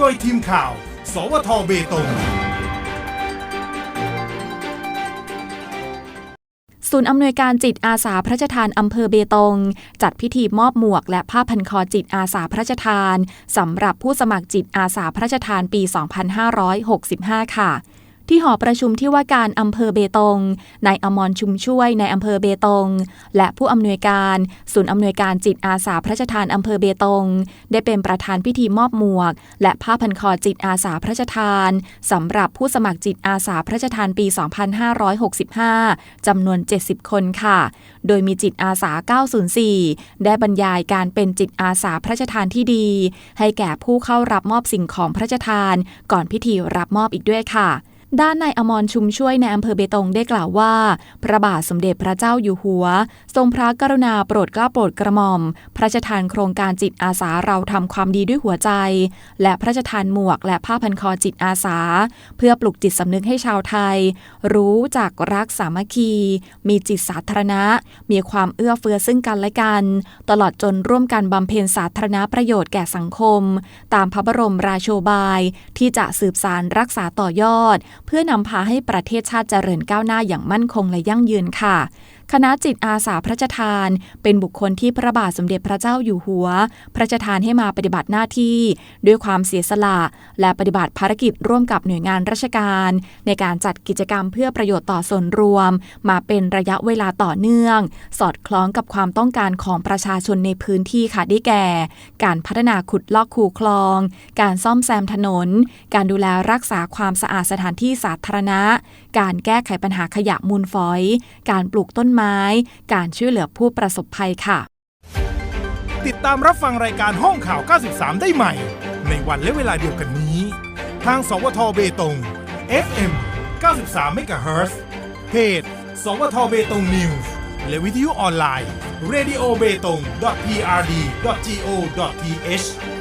โดยทีมข่าว สวทเบตง ศูนย์อำนวยการจิตอาสาพระราชทานอำเภอเบตง จัดพิธีมอบหมวกและผ้าพันคอจิตอาสาพระราชทานสำหรับผู้สมัครจิตอาสาพระราชทานปี 2565 ค่ะ ที่หอประชุมที่ว่าการอำเภอเบตงนายอมรชุมช่วยในอำเภอเบตง และผู้อำนวยการศูนย์อำนวยการจิตอาสาพระราชทานอำเภอเบตง ได้เป็นประธานพิธีมอบหมวก และผ้าพันคอจิตอาสาพระราชทานสำหรับผู้สมัครจิตอาสาพระราชทานปี 2565 จำนวน 70 คนค่ะ โดยมีจิตอาสา 904 ได้บรรยายการเป็นจิตอาสาพระราชทานที่ดี ให้แก่ผู้เข้ารับมอบสิ่งของพระราชทาน ก่อนพิธีรับมอบอีกด้วยค่ะ ด้านนายอมรชุมช่วยในอำเภอเบตงได้กล่าวว่า พระบาทสมเด็จพระเจ้าอยู่หัว ทรงพระกรุณาโปรดเกล้าโปรดกระหม่อม พระราชทานโครงการจิตอาสาเราทำความดีด้วยหัวใจ และพระราชทานหมวกและผ้าพันคอจิตอาสา เพื่อปลุกจิตสำนึกให้ชาวไทย รู้จักรักสามัคคี มีจิตสาธารณะ มีความเอื้อเฟื้อซึ่งกันและกัน ตลอดจนร่วมกันบำเพ็ญสาธารณประโยชน์แก่สังคม ตามพระบรมราโชบาย ที่จะสืบสารรักษาต่อยอด เพื่อนำพาให้ประเทศชาติเจริญก้าวหน้าอย่างมั่นคงและยั่งยืนค่ะ คณะจิตอาสาพระราชทาน เป็นบุคคลที่พระบาทสมเด็จพระเจ้าอยู่หัว พระราชทานให้มาปฏิบัติหน้าที่ ด้วยความเสียสละ และปฏิบัติภารกิจร่วมกับหน่วยงานราชการ ในการจัดกิจกรรมเพื่อประโยชน์ต่อส่วนรวม มาเป็นระยะเวลาต่อเนื่อง สอดคล้องกับความต้องการของประชาชนในพื้นที่ค่ะได้แก่ การพัฒนาขุดลอกคูคลอง การซ่อมแซมถนน การดูแลรักษาความสะอาดสถานที่สาธารณะ การแก้ไขปัญหาขยะมูลฝอย การปลูกต้นไม้ การช่วยเหลือผู้ประสบภัยค่ะ ติดตามรับฟังรายการห้องข่าว 93 ได้ใหม่ ในวันและเวลาเดียวกันนี้ ทางสวทเบตง FM 93เมกะเฮิรตซ์เพจ สวทเบตงนิวส์และวิทยุออนไลน์ radio b e t o n g prd go th